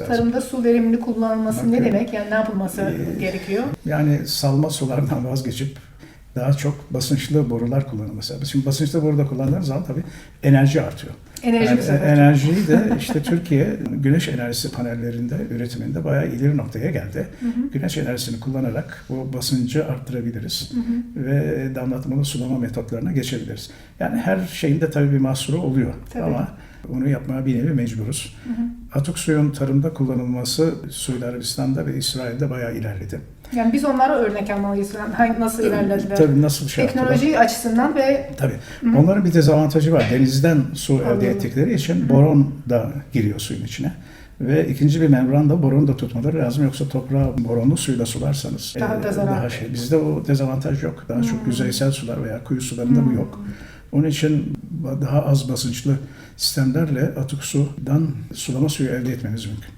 Tarımda su verimli kullanılması ne Bakın. demek? Yani ne yapılması Ee, gerekiyor? Yani salma sulardan vazgeçip daha çok basınçlı borular kullanılması. Şimdi basınçlı boruda kullandığınız zaman tabii enerji artıyor. Enerji Yani sefer. enerjiyi de işte Türkiye güneş enerjisi panellerinde üretiminde bayağı ileri noktaya geldi. Hı hı. Güneş enerjisini kullanarak bu basıncı arttırabiliriz Hı hı. ve damlatmalı sulama metotlarına geçebiliriz. Yani her şeyin de tabii bir mahsuru oluyor Tabii. ama onu yapmaya bir nevi mecburuz. Hı hı. Atık suyun tarımda kullanılması Suudi Arabistan'da ve İsrail'de bayağı ilerledi. Yani biz onlara örnek almalıyız. Yani hangi, nasıl ilerlediler? Tabii nasıl şey yaptılar? Teknoloji açısından ve Tabii. Hı hı. Onların bir dezavantajı var. Denizden su Anladım. elde ettikleri için boron da giriyor suyun içine. Ve ikinci bir membran da boronu da tutmaları lazım. Yoksa toprağı boronlu suyla sularsanız Daha da zarar. daha şey. Bizde o dezavantaj yok. Daha Hmm. çok yüzeysel sular veya kuyu sularında bu yok. Onun için daha az basınçlı sistemlerle atık sudan sulama suyu elde etmeniz mümkün.